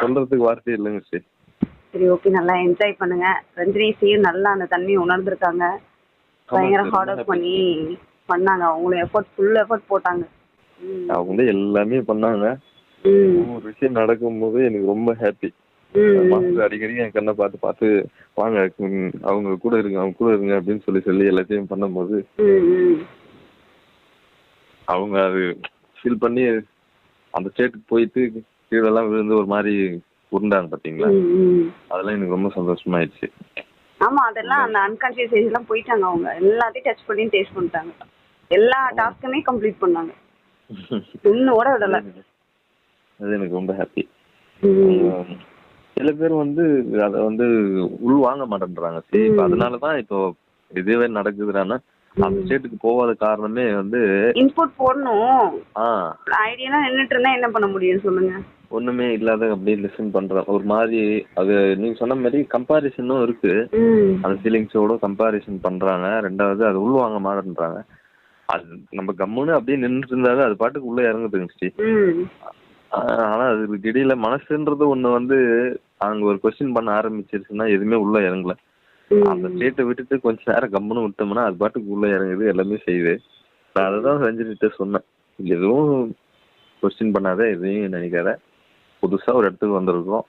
சொல்றதுக்கு வார்த்தை இல்லைங்க ஸ்ரீ சரி ஓகே நல்லா என்ஜாய் பண்ணுங்க. ரஞ்சினி சீர் நல்லா அந்த தண்ணியை உணர்ந்திருக்காங்க. பயங்கர ஹார்ட் ஒர்க் பண்ணி பண்ணாங்க. அவங்களும் எஃபர்ட் ஃபுல் எஃபர்ட் போட்டாங்க. அவங்க எல்லாமே பண்ணாங்க. ஒரு விஷயம் நடக்கும்போது எனக்கு ரொம்ப ஹாப்பி மாஸ்டர் அடிக்கடி என் கண்ணை பார்த்து பார்த்து வாங்க அவங்க கூட இருங்க அவங்க கூட இருங்க அப்படின்னு சொல்லி சொல்லி எல்லாத்தையும் பண்ணும்போது அவங்க அது ஃபீல் பண்ணி அந்த ஸ்டேட்டுக்கு போயிட்டு கீழெல்லாம் விழுந்து ஒரு மாதிரி உருண்டாங்க பாத்தீங்களா. அதெல்லாம் எனக்கு ரொம்ப சந்தோஷமாயிடுச்சு. ஆமா அதெல்லாம் அந்த அன்கான்சியஸ் எல்லாம் போயிட்டாங்க அவங்க. எல்லாத்தையும் டச் பண்ணி டேஸ்ட் பண்ணிட்டாங்க. எல்லா டாஸ்க்குமே கம்ப்ளீட் பண்ணாங்க. ஒண்ணு கூட விடல. அது எனக்கு ரொம்ப ஹாப்பி. சில பேர் வந்து அதை வந்து உள் வாங்க மாட்டேன்றாங்க. சரி அதனாலதான் இப்போ இதுவே நடக்குதுன்னா அந்த ஸ்டேட்டுக்கு போகாத காரணமே வந்து இன்புட் போடணும். ஐடியா நின்னுட்டு இருந்தா என்ன பண்ண முடியும் சொல்லுங்க. ஒண்ணுமே இல்லாத அப்படியே லிசன் பண்றேன். ஒரு மாதிரி அது நீங்க சொன்ன மாதிரி கம்பாரிசனும் இருக்கு. அந்த ஃபீலிங்ஸோட கம்பாரிசன் பண்றாங்க. ரெண்டாவது அது உள் வாங்க மாட்டேன்றாங்க. அது நம்ம கம்முன்னு அப்படியே நின்றுட்டு இருந்தாலும் அது பாட்டுக்கு உள்ள இறங்குதுங்க ஆனா அது திடீர்ல மனசுன்றது ஒண்ணு வந்து அங்க ஒரு கொஸ்டின் பண்ண ஆரம்பிச்சிருச்சுன்னா எதுவுமே உள்ள இறங்கல. அந்த ஸ்டேட்டை விட்டுட்டு கொஞ்ச நேரம் கம்முன்னு விட்டோம்னா அது பாட்டுக்கு உள்ள இறங்குது எல்லாமே செய்யுது. நான் அதை தான் செஞ்சுட்டு சொன்னேன். எதுவும் கொஸ்டின் பண்ணாத எதையும் நினைக்காத. புதுசா ஒரு இடத்துக்கு வந்திருக்கோம்.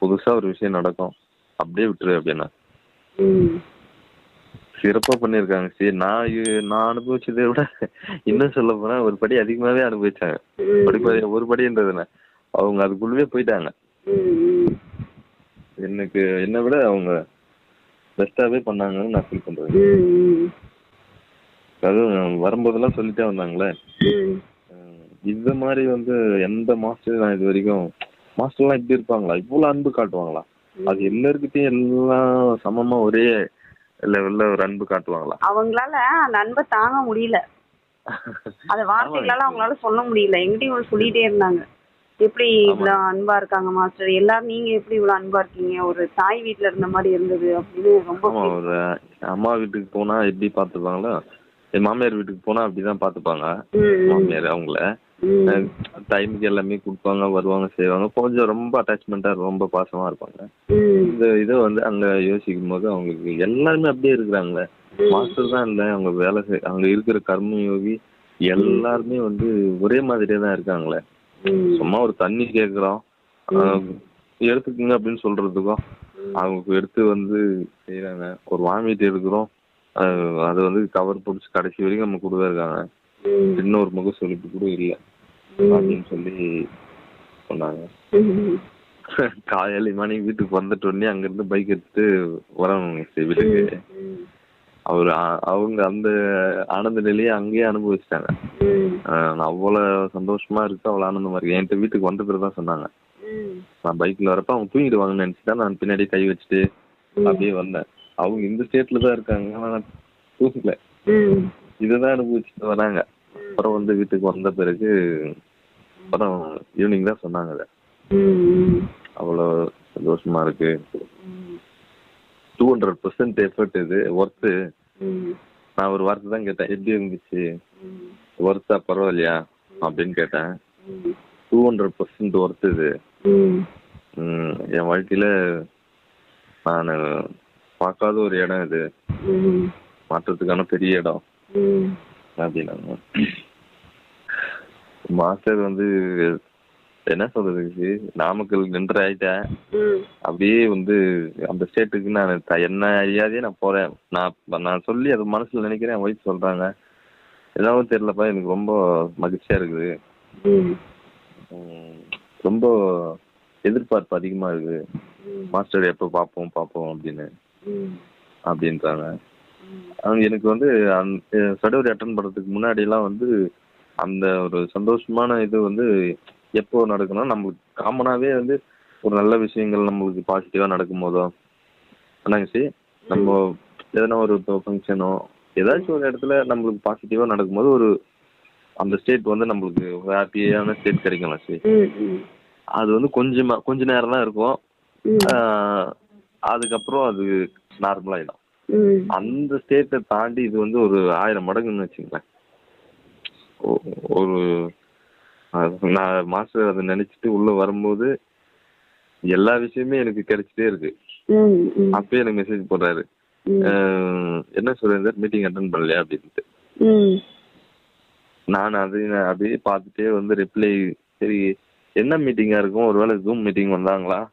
புதுசா ஒரு விஷயம் நடக்கும். அப்படியே விட்டுரு அப்படின்னா. சிறப்பா பண்ணியிருக்காங்க. சரி நான் நான் அனுபவிச்சதை விட இன்னும் சொல்ல போனா ஒரு படி அதிகமாவே அனுபவிச்சாங்க. ம். படி படி ஒரு படின்றதுன அவங்க அதுக்குள்ளவே போயிட்டாங்க. எனக்கு என்னை விட அவங்க பெஸ்ட்டாவே பண்ணாங்கன்னு நான் ஃபீல் பண்றேன். அதுவும் வரும்போதெல்லாம் சொல்லிட்டே வந்தாங்களே. இந்த மாதிரி வந்து எந்த மாஸ்டர் நான் இது வரைக்கும் மாஸ்டர்லாம் இப்படி இருப்பாங்களா? இவ்வளவு அன்பு காட்டுவாங்களா? அது எல்லாருக்கிட்டையும் எல்லாம் சமமா ஒரே லெவல்ல ஒரு அன்பு காட்டுவாங்களா? அவங்களால அந்த அன்பை தாங்க முடியல. அத வார்த்தைகளால அவங்களால சொல்ல முடியல. எங்கிட்டயும் சொல்லிட்டே இருந்தாங்க. எப்படி இவ்வளவு அன்பா இருக்காங்க மாஸ்டர்? எல்லாரும் நீங்க எப்படி இவ்வளவு அன்பா இருக்கீங்க? ஒரு தாய் வீட்ல இருந்த மாதிரி இருந்தது அப்படின்னு ரொம்ப ஒரு அம்மா வீட்டுக்கு போனா எப்படி பாத்துப்பாங்களோ என் மாமியார் வீட்டுக்கு போனா அப்படிதான் பாத்துப்பாங்க மாமியார் அவங்கள. டைமுக்கு எல்லாமே கொடுப்பாங்க வருவாங்க செய்வாங்க. கொஞ்சம் ரொம்ப அட்டாச்மெண்டா ரொம்ப பாசமா இருப்பாங்க. இந்த இதை வந்து அங்க யோசிக்கும் போது அவங்களுக்கு எல்லாருமே அப்படியே இருக்கிறாங்களே. மாஸ்டர் தான் இல்ல அவங்க வேலை அங்க இருக்கிற கர்ம யோகி எல்லாருமே வந்து ஒரே மாதிரியே தான் இருக்காங்களே. சும்மா ஒரு தண்ணி கேக்குறோம். எடுத்துக்கங்க அப்படின்னு சொல்றதுக்கும் அவங்க எடுத்து வந்து செய்யறாங்க ஒரு வாமிட் எடுக்கிறோம். அது வந்து கவர் பிடிச்சி கடைசி வரைக்கும் நம்ம கூட இருக்காங்க. இன்னொரு முக சொல்லிட்டு கூட இல்லை. அப்படின்னு சொல்லி சொன்னாங்க. காலையில மணி வீட்டுக்கு வந்துட்டு உடனே அங்க இருந்து பைக் எடுத்துட்டு வரணும் சரி வீட்டுக்கு அவர் அவங்க அந்த ஆனந்த நிலையை அங்கேயே அனுபவிச்சிட்டாங்க. அவ்வளவு சந்தோஷமா இருக்கு அவ்வளவு ஆனந்தமா இருக்கு. என்கிட்ட வீட்டுக்கு வந்த பிறகு தான் சொன்னாங்க நான் பைக்ல வரப்ப அவங்க தூங்கிடுவாங்கன்னு நினைச்சுதான் நான் பின்னாடி கை வச்சுட்டு அப்படியே வந்தேன். அவங்க இந்த ஸ்டேட்ல தான் இருக்காங்க ஆனா நான் தூங்கல. இதுதான் அனுபவிச்சுட்டு வராங்க. அப்புறம் வந்து வீட்டுக்கு வந்த பிறகு அப்புறம் ஈவினிங் தான் சொன்னாங்க அதை. அவ்வளோ சந்தோஷமா இருக்கு. டூ ஹண்ட்ரட் பர்சன்ட் எஃபர்ட் இது ஒர்த்து நான் ஒரு வார்த்தை தான் கேட்டேன் எப்படி இருந்துச்சு? ஒர்த்தா பரவாயில்லையா? அப்படின்னு கேட்டேன். டூ ஹண்ட்ரட் பர்சன்ட் ஒர்த் இது என் வாழ்க்கையில நான் பார்க்காத ஒரு இடம் இது. மாற்றத்துக்கான பெரிய இடம். அப்படின்னாங்க. மாஸ்டர் வந்து என்ன சொல்றது? ஜி, நாமக்கல் நின்று ஆயிட்டேன். அப்படியே வந்து அந்த ஸ்டேட்டுக்கு நான் என்ன அறியாதே நான் போறேன். நான் நான் சொல்லி அது மனசுல நினைக்கிறேன். என் ஒய்ஃப் சொல்றாங்க. ஏதாவது தெரியலப்பா. எனக்கு ரொம்ப மகிழ்ச்சியா இருக்குது. ரொம்ப எதிர்பார்ப்பு அதிகமா இருக்கு மாஸ்டர் எப்போ பார்ப்போம் பார்ப்போம் அப்படின்னு. அப்படின்றாங்க. எனக்கு வந்து சடவரி அட்டன் பண்ணுறதுக்கு முன்னாடிலாம் வந்து அந்த ஒரு சந்தோஷமான இது வந்து எப்போ நடக்கணும் நம்மளுக்கு காமனாகவே வந்து ஒரு நல்ல விஷயங்கள் நம்மளுக்கு பாசிட்டிவாக நடக்கும் போதோ என்னங்க நம்ம எதனா ஒரு ஃபங்க்ஷனோ ஏதாச்சும் ஒரு இடத்துல நம்மளுக்கு பாசிட்டிவாக நடக்கும்போது ஒரு அந்த ஸ்டேட் வந்து நம்மளுக்கு ஹாப்பியான ஸ்டேட் கிடைக்கலாம் சி ம், ம், அது வந்து கொஞ்சமா கொஞ்ச நேரம் தான் இருக்கும் அதுக்கப்புறம் அது நார்மலாகிடும் ம், அந்த ஸ்டேட்டை தாண்டி இது வந்து ஒரு ஆயிரம் மடங்குன்னு வச்சுங்களேன் ஒரு நான் மாஸ்டர் அதை நினைச்சிட்டு உள்ள வரும்போது எல்லா விஷயமே எனக்கு கிடைச்சிட்டே இருக்கு. அப்பயே எனக்கு மெசேஜ் போடுறாரு. என்ன சுரேந்தர் மீட்டிங் அட்டன் பண்ணலையா அப்படின்ட்டு. நான் அது அப்படியே பார்த்துட்டே வந்து ரிப்ளை சரி என்ன மீட்டிங்கா இருக்கும்? ஒருவேளை ஜூம் மீட்டிங் வந்தாங்களா?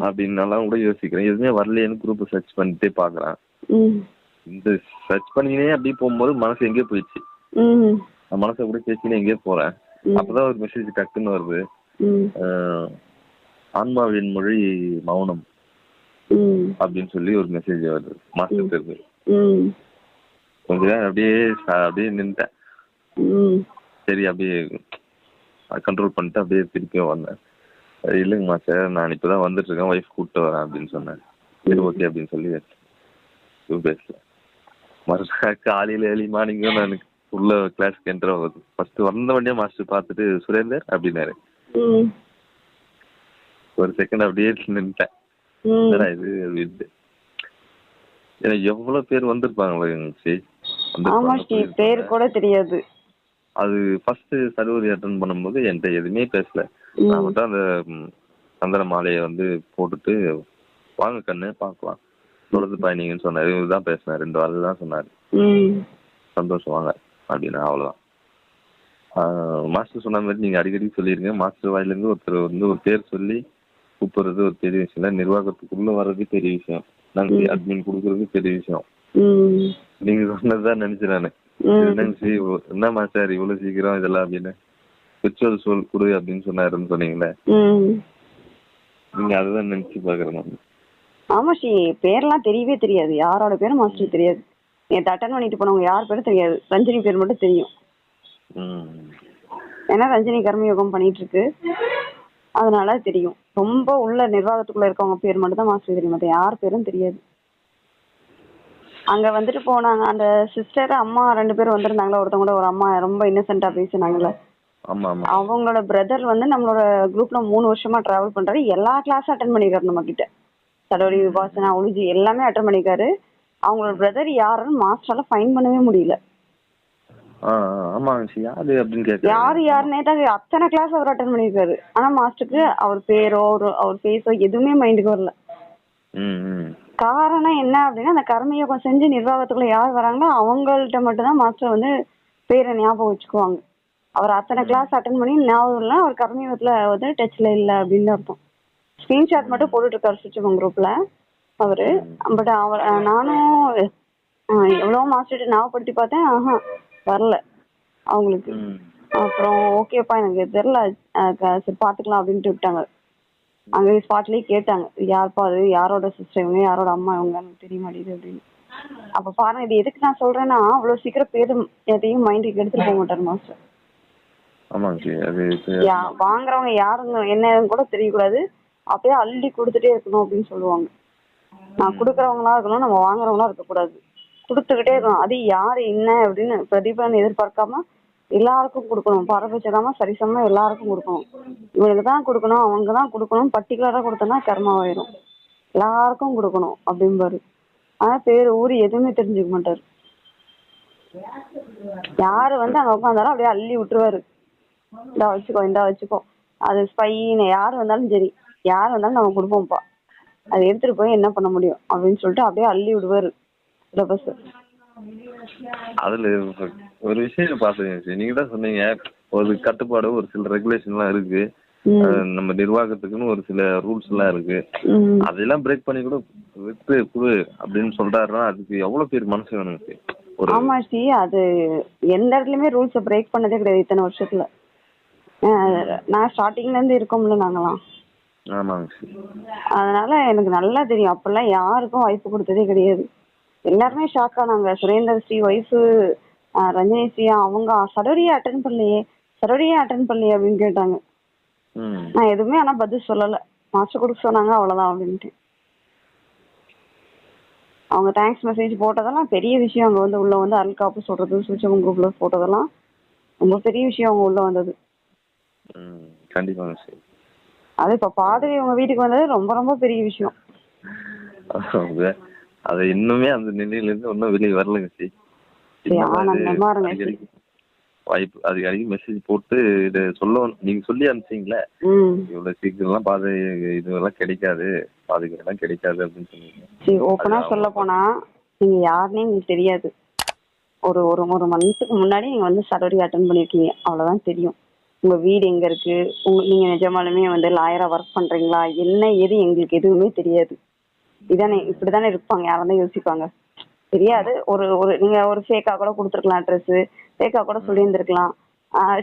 அப்படின்னாலாம் கூட யோசிக்கிறேன். எதுவுமே வரலையேன்னு குரூப் சர்ச் பண்ணிட்டே பார்க்கறேன். ம். இந்த சர்ச் பண்ணினே அப்படியே போகும்போது மனசு எங்கேயோ போயிடுச்சு. மனசை கூட பேசினே எங்கேயோ போறேன். அப்பதான் ஒரு மெசேஜ் டக்குன்னு வருது. ஆன்மாவின் மொழி மௌனம். அப்படின்னு சொல்லி ஒரு மெசேஜ் வருது. மாஸ்டர் இருக்கு ம். கொஞ்ச நேரம் அப்படியே அப்படியே நின்ட்டேன் ம். சரி அப்படியே கண்ட்ரோல் பண்ணிட்டு அப்படியே திருப்பி வந்தேன். "அஹ் இல்லைங்க மாஸ்டர் நான் இப்பதான் வந்துட்டு இருக்கேன் ஒய்ஃப் கூப்பிட்டு வரேன் அப்படின்னு சொன்னேன். சரி ஓகே அப்படின்னு சொல்லி பேசல. மறுநாள் காலையில ஏர்லி மார்னிங் தான் நான் உள்ள கிளாஸ்க்கு என்டர் ஆகுது. ஃபர்ஸ்ட் வந்த வண்டியா மாஸ்டர் பார்த்துட்டு சுரேந்தர் அப்படின்னாரு. ஒரு செகண்ட் அப்படியே நின்ட்டேன் ம் என்னடா இது அப்படின்ட்டு. ஏன்னா எவ்வளவு பேர் வந்திருப்பாங்களே ஆமா ஸ்ரீ பேர் கூட தெரியாது. அது ஃபர்ஸ்ட் சர்வரி அட்டன் பண்ணும்போது என்கிட்ட எதுவுமே பேசல. நான் மட்டும் அந்த ம், சந்தன மாலையை வந்து போட்டுட்டு வாங்க கண்ணு பார்க்கலாம். தொடர்ந்து பயணிங்கன்னு சொன்னாரு. இவர் தான் பேசினார். ரெண்டு வாரத்தை தான் சொன்னார். சந்தோஷம் வாங்க. அப்படின்னா அவ்வளோதான் மாஸ்டர் சொன்ன மாதிரி நீங்கள் அடிக்கடி சொல்லிருங்க. மாஸ்டர் வாயிலேருந்து ஒருத்தர் வந்து ஒரு பேர் சொல்லி கூப்பிடுறது ஒரு பெரிய விஷயம் இல்லை. நிர்வாகத்துக்குள்ளே வர்றது பெரிய விஷயம். நாங்கள் அட்மின் கொடுக்குறது பெரிய விஷயம். ம். நீங்கள் சொன்னதுதான் நினைச்சேன் நான். ம். என்னங்க சி என்ன மாஸ்டர் இவ்வளவு சீக்கிரம் இதெல்லாம் அப்படின்னு ஸ்பிரிச்சுவல் சோல் கொடு அப்படின்னு சொன்னாருன்னு சொன்னீங்களே. நீங்க அதுதான் நினைச்சு பாக்குறேன் ஆமா ஸ்ரீ பேர்லாம் தெரியவே தெரியாது. யாரோட பேரும் மாஸ்டர் தெரியாது. நேற்று அட்டன் பண்ணிட்டு போனவங்க யார் பேரும் தெரியாது. ரஞ்சினி பேர் மட்டும் தெரியும். ஏன்னா ரஞ்சினி கர்மயோகம் பண்ணிட்டு இருக்கு. அதனால தெரியும். ரொம்ப உள்ள நிர்வாகத்துக்குள்ள இருக்கவங்க பேர் மட்டும் தான் மாஸ்டர் தெரியும். மத்த யார் பேரும் தெரியாது. அங்க வந்துட்டு போனாங்க. அந்த சிஸ்டர் அம்மா ரெண்டு பேரும் வந்திருந்தாங்களா ஒருத்தவங்க கூட ஒரு அம்மா ரொம்ப இன்னசென்ட்டா பேசினாங்கல்ல அவங்களோட பிரதர் வந்து நம்மளோட குரூப்ல மூணு வருஷமா டிராவல் பண்றாரு. எல்லா கிளாஸும் அட்டன் பண்ணிருக்காரு நம்ம கிட்ட. சடோரி விபாசனா ஒளிஜி எல்லாமே அட்டன் பண்ணிருக்காரு. அவங்களோட பிரதர் யாருன்னு மாஸ்டரால ஃபைன் பண்ணவே முடியல. ஆமாங்க சி யாரு அப்படின்னு கேட்க யாரு யாருன்னே தான் அத்தனை கிளாஸ் அவர் அட்டன் பண்ணிருக்காரு. ஆனா மாஸ்டருக்கு அவர் பேரோ ஒரு அவர் ஃபேஸோ எதுவுமே மைண்டுக்கு வரல. காரணம் என்ன அப்படின்னா அந்த கர்மயோகம் செஞ்சு நிர்வாகத்துக்குள்ள யார் வராங்களோ அவங்கள்ட்ட மட்டும்தான் மாஸ்டர் வந்து பேரை ஞாபகம் வச்சுக்குவாங்க. அவர் அத்தனை கிளாஸ் அட்டன் பண்ணி ஞாபகம் இல்லை அவர் கர்மயோகத்துல வந்து டச்ல இல்ல அப்படின்னு அர்த்தம். ஸ்கிரீன்ஷாட் மட்டும் போட்டுட்டு இருக்காரு சுவிட்ச் குரூப்ல அவரு. பட் அவர் நானும் அஹ் எவ்வளவோ மாஸ்டர் ஞாபகப்படுத்தி பார்த்தேன். ஆஹா வரல. அவங்களுக்கு. அப்புறம் ஓகேப்பா எனக்கு தெரியல. சரி பாத்துக்கலாம் அப்படின்ட்டு விட்டாங்க. அங்க ஸ்பாட்லயே கேட்டாங்க. யார்ப்பா அது? யாரோட சிஸ்டர் இவங்க? யாரோட அம்மா இவங்க? தெரிய மாட்டேங்குது அப்படின்னு. அப்ப பாருங்க இது எதுக்கு நான் சொல்றேன்னா அவ்வளவு சீக்கிரம் பேரு எதையும் மைண்டுக்கு எடுத்துட்டு போக மாட்டாரு மாஸ்டர் வாங்குறவங்க யாருங்க என்னன்னு கூட தெரியக்கூடாது. அப்படியே அள்ளி கொடுத்துட்டே இருக்கணும் அப்படின்னு சொல்லுவாங்க. நான் கொடுக்குறவங்களா இருக்கணும் நம்ம வாங்குறவங்களா இருக்கக்கூடாது. கொடுத்துக்கிட்டே இருக்கணும். அது யாரு என்ன அப்படின்னு பிரதிபலன் எதிர்பார்க்காம எல்லாருக்கும் கொடுக்கணும். பரபட்சமா சரிசமா எல்லாருக்கும் கொடுக்கணும். இவங்களுக்கு தான் கொடுக்கணும் அவங்க தான் கொடுக்கணும். பர்டிகுலரா கொடுத்தோம்னா கர்மாவாயிரும் எல்லாருக்கும் கொடுக்கணும் அப்படிம்பாரு. ஆனா பேரு ஊரு எதுவுமே தெரிஞ்சுக்க மாட்டாரு. யாரு வந்து அங்க உட்காந்தாலும் அப்படியே அள்ளி விட்டுருவாரு. இந்தா வச்சுக்கோ இந்தா வச்சுக்கோ. அது ஸ்பைன்னு யார் வந்தாலும் சரி யார் வந்தாலும் நம்ம கொடுப்போம்ப்பா. அதை எடுத்துட்டு போய் என்ன பண்ண முடியும் அப்படின்னு சொல்லிட்டு அப்படியே அள்ளி விடுவாரு. சிலபஸ் அதுல ஒரு விஷயம் பாத்துங்க சி நீங்க தான் சொன்னீங்க ஒரு கட்டுப்பாடு ஒரு சில ரெகுலேஷன்லாம் இருக்கு. அஹ் நம்ம நிர்வாகத்துக்குன்னு ஒரு சில ரூல்ஸ் எல்லாம் இருக்கு. அதெல்லாம் பிரேக் பண்ணி கூட விட்டு குடு அப்படின்னு சொல்றாருன்னா அதுக்கு எவ்வளவு பேர் மனசு சி? ஒரு ஆமா ஸ்ரீ அது எந்த இடத்துலயுமே ரூல்ஸை பிரேக் பண்ணதே கிடையாது இத்தனை வருஷத்துல. நான் ஸ்டார்டிங்ல இருந்து இருக்கோம்ல நாங்களாம் சி அதனால எனக்கு நல்லா தெரியும். அப்பெல்லாம் யாருக்கும் வாய்ப்பு கொடுத்ததே கிடையாது. எல்லாருமே ஷாக் ஆனாங்க. சுரேந்தர் ஸ்ரீ ஒய்ஃபு ரஞ்சனி ஸ்ரீ அவங்க சரோரியே அட்டன் பண்ணலையே. சரோரியே அட்டன் பண்ணலையே அப்படின்னு கேட்டாங்க. நான் எதுவுமே ஆனா பதில் சொல்லல. மாஸ்டர் கொடுக்க சொன்னாங்க அவ்வளவுதான் அப்படின்ட்டு. அவங்க தேங்க்ஸ் மெசேஜ் போட்டதெல்லாம் பெரிய விஷயம். அவங்க வந்து உள்ள வந்து அருள் காப்பு சொல்றது சுவிச்சவங்க குரூப்ல போட்டதெல்லாம் ரொம்ப பெரிய விஷயம் அவங்க உள்ள வந்தது. சி அது இப்ப பாதிரி உங்க வீட்டுக்கு வந்தது ரொம்ப ரொம்ப பெரிய விஷயம். அது இன்னுமே அந்த நிலையில இருந்து ஒன்றும் வெளியே வரலங்க சி. வாய்ப்பு அதுக்கு மெசேஜ் போட்டு இது சொல்ல நீங்க சொல்லி அனுப்பிச்சிங்களே. இவ்வளவு சீக்கிரம்லாம் பாதை இதுவெல்லாம் கிடைக்காது. பாதுகாப்பெல்லாம் கிடைக்காது அப்படின்னு சொன்னீங்க. சரி ஓப்பனா சொல்ல போனா நீங்க யாருன்னே உங்களுக்கு தெரியாது. ஒரு ஒரு ஒரு மந்த்துக்கு முன்னாடி நீங்க வந்து சர்வரி அட்டன் பண்ணிருக்கீங்க. அவ்வளவுதான் தெரியும். உங்க வீடு எங்க இருக்கு? உங்க நீங்க நிஜமாலுமே வந்து லாயரா ஒர்க் பண்றீங்களா? என்ன ஏது எங்களுக்கு எதுவுமே தெரியாது. இதானே இப்படிதானே இருப்பாங்க யாரும் தான் யோசிப்பாங்க. தெரியாது ஒரு ஒரு நீங்க ஒரு ஃபேக்கா கூட கொடுத்துருக்கலாம் அட்ரஸ் ஃபேக்கா கூட சொல்லியிருந்திருக்கலாம்.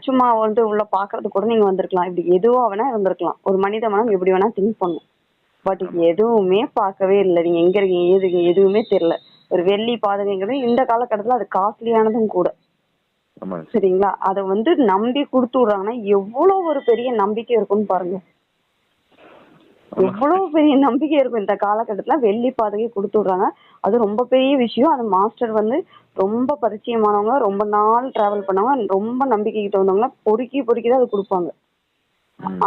சும்மா வந்து உள்ள பாக்குறதுக்கு கூட நீங்க வந்திருக்கலாம். இப்படி எதுவா வேணா இருந்திருக்கலாம். ஒரு மனித மனம் எப்படி வேணா திங்க் பண்ணும். பட் எதுவுமே பார்க்கவே இல்லை. நீங்க எங்க இருக்கீங்க இருக்கீங்க எதுவுமே தெரியல. ஒரு வெள்ளி பாதகைங்கிறது இந்த காலகட்டத்துல அது காஸ்ட்லியானதும் கூட. சரிங்களா? அதை வந்து நம்பி கொடுத்து விடுறாங்கன்னா எவ்வளவு ஒரு பெரிய நம்பிக்கை இருக்கும்னு பாருங்க. எவ்வளவு பெரிய நம்பிக்கை இருக்கும் இந்த காலகட்டத்துல? வெள்ளி பாதகை கொடுத்து விடுறாங்க. அது ரொம்ப பெரிய விஷயம். அது மாஸ்டர் வந்து ரொம்ப பரிச்சயமானவங்க ரொம்ப நாள் டிராவல் பண்ணவங்க ரொம்ப நம்பிக்கை கிட்ட வந்தவங்க பொறுக்கி பொறுக்கி தான் அது கொடுப்பாங்க.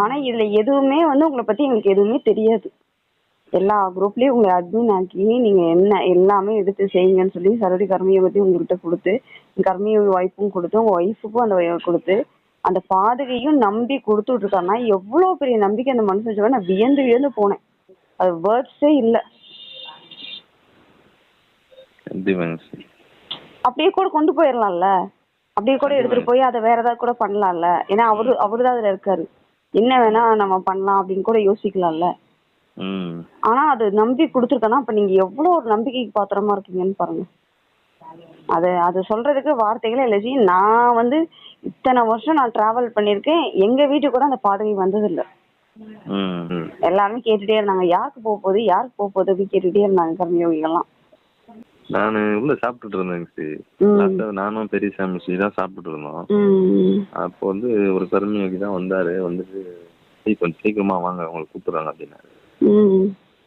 ஆனா இதுல எதுவுமே வந்து உங்களை பத்தி எங்களுக்கு எதுவுமே தெரியாது. எல்லா குரூப்லயும் உங்களை அட்மின் ஆக்கி நீங்க என்ன எல்லாமே எடுத்து செய்யுங்கன்னு சொல்லி சரடி கர்மயோகத்தையும் உங்ககிட்ட கொடுத்து கர்மயோக வாய்ப்பும் கொடுத்து உங்க ஒய்ஃபுக்கும் அந்த கொடுத்து அந்த பாதகையும் நம்பி கொடுத்துட்டு இருக்காருன்னா எவ்வளவு பெரிய நம்பிக்கை அந்த மனுஷன் வச்சுக்கோ நான் வியந்து வியந்து போனேன். அது வேர்ட்ஸே இல்ல. அப்படியே கூட கொண்டு போயிடலாம்ல அப்படியே கூட எடுத்துட்டு போய் அதை வேற ஏதாவது கூட பண்ணலாம்ல? ஏன்னா அவரு அவரு தான் அதுல இருக்காரு. என்ன வேணா நம்ம பண்ணலாம் அப்படின்னு கூட யோசிக்கலாம்ல? ஆனா அது நம்பி கொடுத்துருக்கனா? அப்ப நீங்க எவ்வளவு ஒரு நம்பிக்கைக்கு பாத்திரமா இருக்கீங்கன்னு பாருங்க. அது அது சொல்றதுக்கு வார்த்தைகளே இல்லை. நான் வந்து இத்தனை வருஷம் நான் டிராவல் பண்ணியிருக்கேன். எங்க வீட்டுக்கு கூட அந்த பாதகை வந்ததில்ல. எல்லாருமே கேட்டுட்டே இருந்தாங்க. யாருக்கு போக போகுது? யாருக்கு போக போகுது? கேட்டுட்டே இருந்தாங்க கர்மயோகிகள்லாம் நான் உள்ள சாப்பிட்டுட்டு இருந்தேங்க. லாஸ்ட்டாக நானும் பெரிய சாமி தான் சாப்பிட்டுட்டு இருந்தோம். அப்போ வந்து ஒரு கருமியோகி தான் வந்தாரு. வந்துட்டு "ஏய், கொஞ்சம் சீக்கிரமா வாங்க உங்களை கூப்பிடுறாங்க அப்படின்னாரு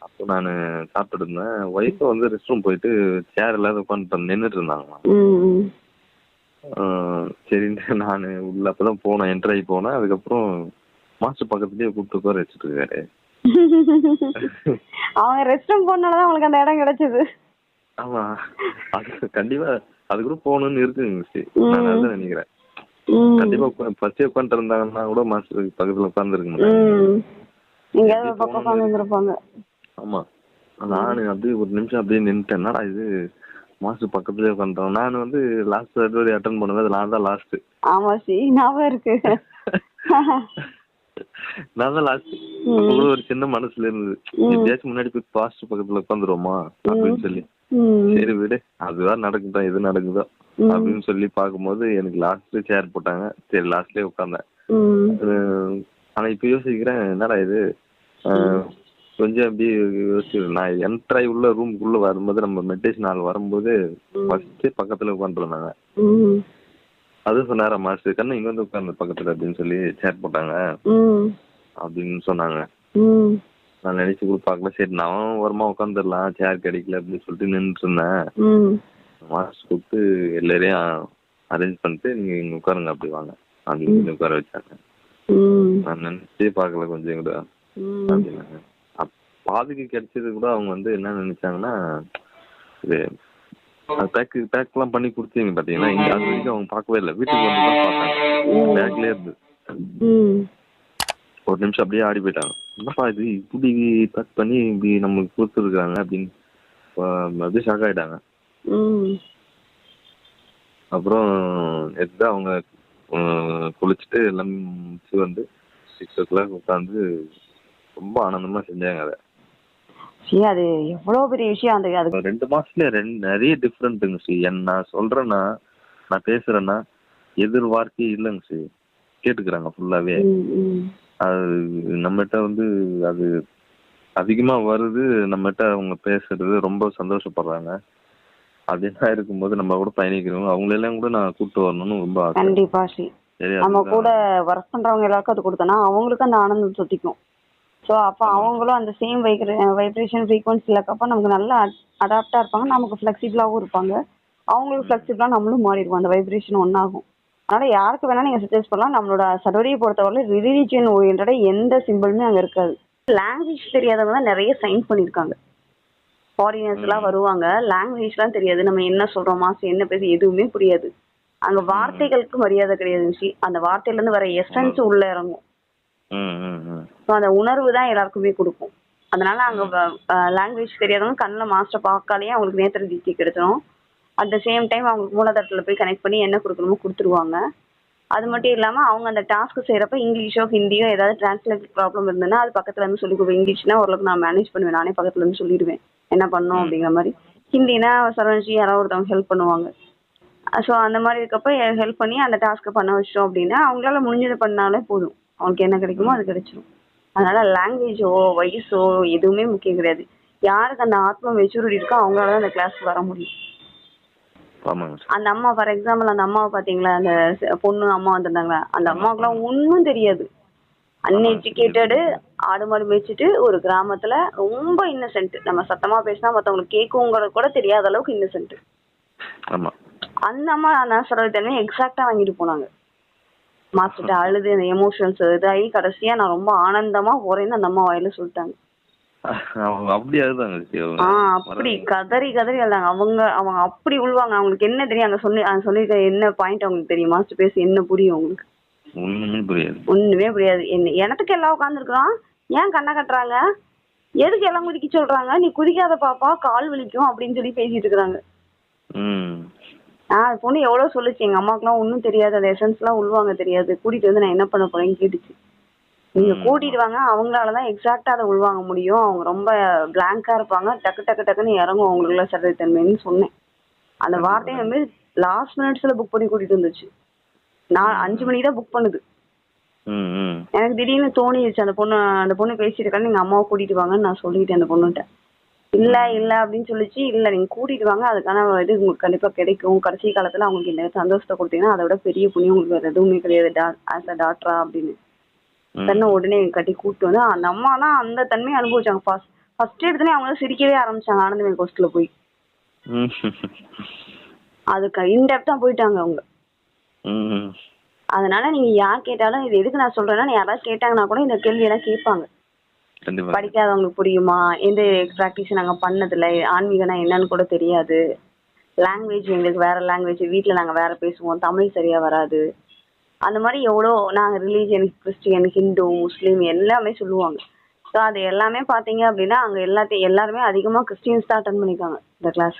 அப்போ நான் சாப்பிட்டுட்டு இருந்தேன். ஒய்ஃபை வந்து ரெஸ்ட் ரூம் போயிட்டு சேர் இல்லாத உட்காந்துட்டு நின்றுட்டு இருந்தாங்களாம். சரின்ட்டு நான் உள்ள அப்பதான் போனேன் என்ட்ரு ஆகி போனேன். அதுக்கப்புறம் மாஸ்டர் பக்கத்துலயே கூப்பிட்டு உட்கார வச்சுட்டு இருக்காரு. அவங்க ரெஸ்ட் ரூம் போனாலதான் அவங்களுக்கு அந்த இடம் கிடைச்சது. ஆமா. அது கண்டிப்பா அது கூட போகணும்னு இருக்குங்க நான் அதான் நினைக்கிறேன். கண்டிப்பா ஃபர்ஸ்டே உட்காந்துட்டு இருந்தாங்கன்னா கூட மாஸ்டர் பக்கத்துல உட்காந்துருக்க ஆமா. நான் அப்படியே ஒரு நிமிஷம் அப்படியே நின்னுட்டேன். என்னடா இது? மாஸ்டர் பக்கத்துலயே உட்காந்துட்டோம். நான் வந்து லாஸ்ட் சர்வரி அட்டன் பண்ணது நான் தான் லாஸ்ட் ஆமா சி ஞாபகம் இருக்கு. நான் தான் லாஸ்ட் கூட ஒரு சின்ன மனசுல இருந்தது. எப்படியாச்சும் முன்னாடி போய் பாஸ்டர் பக்கத்துல உட்காந்துருவோமா? அப்படின்னு சொல்லி. சரி விடு அதுதான் நடக்குதா எது நடக்குதோ. அப்படின்னு சொல்லி பார்க்கும்போது எனக்கு லாஸ்ட்ல சேர் போட்டாங்க. சரி லாஸ்ட்லயே உட்காந்தேன். ஆனா இப்ப யோசிக்கிறேன் என்னடா இது? கொஞ்சம் அப்படியே யோசிச்சு நான் என்ட்ராய் உள்ள ரூமுக்குள்ள வரும்போது நம்ம மெடிடேஷன் ஆள் வரும்போது ஃபர்ஸ்ட் பக்கத்துல உட்காந்துருந்தாங்க அது சொன்னாரா மாஸ்டர்? கண்ணு இங்க வந்து உட்காந்து பக்கத்துல அப்படின்னு சொல்லி சேர் போட்டாங்க. அப்படின்னு சொன்னாங்க. நான் நினைச்சு கூட பார்க்கல. சரி நான் ஓரமா உட்காந்துடலாம் சேர் கிடைக்கல அப்படின்னு சொல்லிட்டு நின்றுட்டு இருந்தேன் மாஸ்டர் கூப்பிட்டு எல்லாரையும் அரேஞ்ச் பண்ணிட்டு நீங்க இங்க உட்காருங்க அப்படி வாங்க. அப்படின்னு உட்கார வச்சாங்க. நான் நினைச்சே பார்க்கல கொஞ்சம் கூட. அப்படின்னாங்க. அப்- பாதிக்கு கிடைச்சது கூட அவங்க வந்து என்ன நினைச்சாங்கன்னா இது பேக் பேக்லாம் பண்ணி கொடுத்தீங்க பாத்தீங்கன்னா இங்க அது வரைக்கும் அவங்க பார்க்கவே இல்லை. வீட்டுக்கு வந்து தான் பார்த்தாங்க. பேக்லயே இருந்து. ஒரு நிமிஷம் அப்படியே ஆடி போயிட்டாங்க. என்னப்பா இது? இப்படி பேக் பண்ணி இப்படி நமக்கு கொடுத்துருக்காங்க அப்படின்னு அப்படியே ஷாக் ஆயிட்டாங்க. அப்புறம் எடுத்து அவங்க குளிச்சுட்டு எல்லாம் முடிச்சு வந்து சிக்ஸ் ஓ கிளாக் உட்காந்து ரொம்ப ஆனந்தமா செஞ்சாங்க அதை. அது எவ்வளவு பெரிய விஷயம் அந்த அது ரெண்டு மாசத்துல ரெண்டு நிறைய டிஃப்ரெண்ட்டுங்க ஸ்ரீ நான் சொல்றேன்னா நான் பேசுறேன்னா எதிர்வார்த்தையே இல்லைங்க ஸ்ரீ கேட்டுக்கிறாங்க ஃபுல்லாவே அது நம்மகிட்ட வந்து அது அதிகமா வருது நம்மகிட்ட அவங்க பேசுறது ரொம்ப சந்தோஷப்படுறாங்க. அப்படிலாம் இருக்கும்போது நம்ம கூட பயணிக்கிறவங்க அவங்களெல்லாம் கூட நான் கூப்பிட்டு வரணும்னு ரொம்ப கண்டிப்பா ஸ்ரீ நம்ம. கூட ஒர்க் பண்றவங்க எல்லாருக்கும் அது கொடுத்தோம்னா அவங்களுக்கும் அந்த ஆனந்தம் சுத்திக்கும் ஸோ அப்போ அவங்களும் அந்த சேம் வைப்ரே வைப்ரேஷன் ஃப்ரீக்வன்சியில் இருக்கப்போ நமக்கு நல்லா அடாப்டாக இருப்பாங்க. நமக்கு ஃப்ளெக்சிபிளாகவும் இருப்பாங்க. அவங்களுக்கு ஃப்ளெக்சிபிளாக நம்மளும் மாறிடுவோம். அந்த வைப்ரேஷன் ஒன்றாகும் அதனால் யாருக்கு வேணால் நீங்கள் சஜஸ்ட் பண்ணலாம். நம்மளோட சடோரியை பொறுத்தவரை ரிலீஜியன் ஓரியன்டாக எந்த சிம்பிளுமே அங்கே இருக்காது. லாங்குவேஜ் தெரியாதவங்க தான் நிறைய சைன் பண்ணியிருக்காங்க. ஃபாரினர்ஸ் எல்லாம் வருவாங்க. லாங்குவேஜ்லாம் தெரியாது. நம்ம என்ன சொல்கிறோம் மாசம் என்ன பேச? எதுவுமே புரியாது. அங்க வார்த்தைகளுக்கு மரியாதை கிடையாது அந்த வார்த்தையில இருந்து வர எசன்ஸ் உள்ள இறங்கும். ஸோ அந்த உணர்வு தான் எல்லாருக்குமே கொடுக்கும். அதனால அங்க லாங்குவேஜ் தெரியாதவங்க கண்ணில் மாஸ்டர் பார்க்காலே அவங்களுக்கு நேத்திர திருப்தி கிடைச்சிடும் அட் த சேம் டைம் அவங்களுக்கு மூலதட்டத்தில் போய் கனெக்ட் பண்ணி என்ன கொடுக்கணுமோ கொடுத்துருவாங்க. அது மட்டும் இல்லாம அவங்க அந்த டாஸ்க் செய்யறப்ப இங்கிலீஷோ ஹிந்தியோ ஏதாவது டிரான்ஸ்லேட் ப்ராப்ளம் இருந்ததுன்னா அது பக்கத்துல இருந்து சொல்லி கொடுப்பேன். இங்கிலீஷ்னா ஓரளவுக்கு நான் மேனேஜ் பண்ணுவேன். நானே பக்கத்துல இருந்து சொல்லிடுவேன். என்ன பண்ணணும் அப்படிங்கிற மாதிரி. ஹிந்தினா சரவணஜி யாராவது ஒருத்தவங்க ஹெல்ப் பண்ணுவாங்க. ஸோ அந்த மாதிரி இருக்கப்ப ஹெல்ப் பண்ணி அந்த டாஸ்க்கை பண்ண வச்சிட்டோம் அப்படின்னா அவங்களால முடிஞ்சதை பண்ணாலே போதும். அவங்களுக்கு என்ன கிடைக்குமோ அது கிடைச்சிரும். அதனால லாங்குவேஜோ வயசோ எதுவுமே முக்கியம் கிடையாது. யாருக்கு அந்த ஆத்ம மெச்சூரிட்டி இருக்கோ அவங்களால தான் அந்த கிளாஸ்க்கு வர முடியும். அந்த அம்மா ஃபார் எக்ஸாம்பிள் அந்த அம்மாவை பாத்தீங்களா அந்த பொண்ணு அம்மா வந்திருந்தாங்களா? அந்த அம்மாவுக்குலாம் ஒன்றும் தெரியாது. அன்எஜுகேட்டடு ஆடு மாடு மேய்ச்சிட்டு ஒரு கிராமத்துல ரொம்ப இன்னசென்ட் நம்ம சத்தமா பேசினா மத்தவங்களுக்கு கேட்குங்கிறது கூட தெரியாத அளவுக்கு இன்னசென்ட் அந்த அம்மா நான் சொல்றது எக்ஸாக்டா வாங்கிட்டு போனாங்க. மாஸ்டர்கிட்ட அழுது அந்த எமோஷன்ஸ் இதாகி கடைசியா நான் ரொம்ப ஆனந்தமா போறேன்னு அந்த அம்மா வாயில சொல்லிட்டாங்க. அப்படி அப்படி கதறி கதறி அழுதாங்க. அவங்க அவங்க அப்படி உள்வாங்க அவங்களுக்கு என்ன தெரியும்? அங்க சொல்லி அங்க சொல்லிருக்க என்ன பாயிண்ட் அவங்களுக்கு தெரியும்? மாஸ்டர் பேசி என்ன புரியும் அவங்களுக்கு? ஒண்ணுமே புரியாது. ஒண்ணுமே புரியாது. என்ன எனத்துக்கு எல்லாம் உட்காந்துருக்குறான் ஏன் கண்ணை கட்டுறாங்க? எதுக்கு எல்லாம் குதிக்க சொல்றாங்க? நீ குதிக்காத பாப்பா கால் வலிக்கும் அப்படின்னு சொல்லி பேசிட்டு இருக்கிறாங்க. ஆ பொண்ணு எவ்வளவு சொல்லுச்சு? எங்க அம்மாக்கெல்லாம் ஒன்றும் தெரியாது. அந்த எசன்ஸ் எல்லாம் உள்வாங்க தெரியாது. கூட்டிட்டு வந்து நான் என்ன பண்ண போறேன்னு கேட்டுச்சு. நீங்க ம். கூட்டிட்டு வாங்க. அவங்களால தான் எக்ஸாக்டா அதை உள்வாங்க முடியும். அவங்க ரொம்ப பிளாங்கா இருப்பாங்க. டக்கு டக்கு டக்குன்னு இறங்கும் அவங்களுக்குள்ள சதவீதன்மைன்னு சொன்னேன். அந்த வார்த்தையை வந்து லாஸ்ட் மினிட்ஸ்ல புக் பண்ணி கூட்டிட்டு வந்துச்சு. நான் அஞ்சு மணிக்கு தான் புக் பண்ணுது. எனக்கு திடீர்னு தோணிடுச்சு அந்த பொண்ணு அந்த பொண்ணு பேசியிருக்கான்னு எங்க அம்மாவை கூட்டிட்டு வாங்கன்னு நான் சொல்லிட்டேன் அந்த பொண்ணுகிட்ட. இல்ல இல்ல அப்படின்னு சொல்லிச்சு. இல்ல நீங்க கூட்டிட்டு வாங்க. அதுக்கான இது உங்களுக்கு கண்டிப்பா கிடைக்கும். கடைசி காலத்துல அவங்களுக்கு இந்த சந்தோஷத்தை கொடுத்தீங்கன்னா அதை விட பெரிய புண்ணியம் உங்களுக்கு வேற எதுவுமே கிடையாது. ஆஸ் அ டாக்டரா அப்படின்னு. தன்னை உடனே கட்டி கூப்பிட்டு வந்து அந்த அம்மா தான் அந்த தன்மையை அனுபவிச்சாங்க. ஃபர்ஸ்ட் ஃபர்ஸ்ட் எடுத்தனே அவங்க சிரிக்கவே ஆரம்பிச்சாங்க ஆனந்தமே கோஸ்ட்ல போய். அதுக்கு இன்டெப்தா போயிட்டாங்க அவங்க. அதனால நீங்க யார் கேட்டாலும் இது எதுக்கு நான் சொல்றேன்னா யாராவது கேட்டாங்கன்னா கூட இந்த கேள்வி எல்லாம் கேட்பாங்க. படிக்காதவங்களுக்கு புரியுமா? எந்த ப்ராக்டிஸ் நாங்க பண்ணதில்ல? ஆன்மீகம்னா என்னன்னு கூட தெரியாது. லாங்குவேஜ் எங்களுக்கு வேற லாங்குவேஜ் வீட்ல நாங்க வேற பேசுவோம். தமிழ் சரியா வராது. அந்த மாதிரி எவ்வளோ நாங்க ரிலீஜியன் கிறிஸ்டியன் ஹிந்து முஸ்லீம் எல்லாமே சொல்லுவாங்க. ஸோ அது எல்லாமே பாத்தீங்க அப்படின்னா அங்க எல்லாத்தையும் எல்லாருமே அதிகமா கிறிஸ்டியன்ஸ் தான் அட்டன் பண்ணிருக்காங்க இந்த கிளாஸ்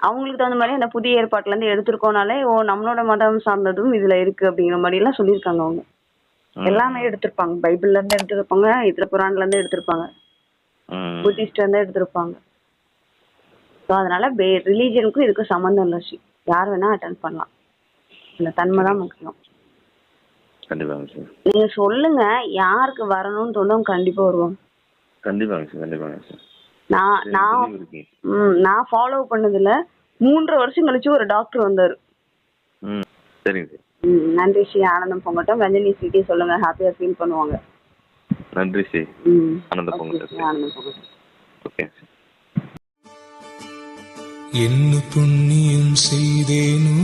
அவங்களுக்கு தகுந்த மாதிரி அந்த புதிய ஏற்பாட்டுல இருந்து எடுத்திருக்கோனாலே ஓ நம்மளோட மதம் சார்ந்ததும் இதுல இருக்கு அப்படிங்கிற மாதிரி எல்லாம் சொல்லியிருக்காங்க அவங்க. எல்லாமே எடுத்திருப்பாங்க. பைபிள்ல இருந்து எடுத்திருப்பாங்க இதுல குரான்ல இருந்து எடுத்திருப்பாங்க. ம். புத்திஸ்ட் வந்து எடுத்திருப்பாங்க. ஸோ அதனால ரிலீஜனுக்கும் இதுக்கும் சம்மந்தம் இல்லை ஷி யார் வேணா அட்டன் பண்ணலாம். இந்த தன்மை தான் முக்கியம். நீங்க சொல்லுங்க யாருக்கு வரணும்னு தோணும் கண்டிப்பா சார் நான் நான் நான் ஃபாலோ பண்ணதுல மூன்றரை வருஷம் கழிச்சு ஒரு டாக்டர் வந்தாரு. ம் நன்றி ஸ்ரீ ஆனந்தம் பொங்கட்டும். ரஞ்சனி ஸ்ரீட்டே சொல்லுங்க. ஹாப்பியா ஃபீல் பண்ணுவாங்க. நன்றி ஸ்ரீ. ம். ஆனந்தம் பொங்கட்டும் ஓகே என்ன புண்ணியம் செய்தேனோ?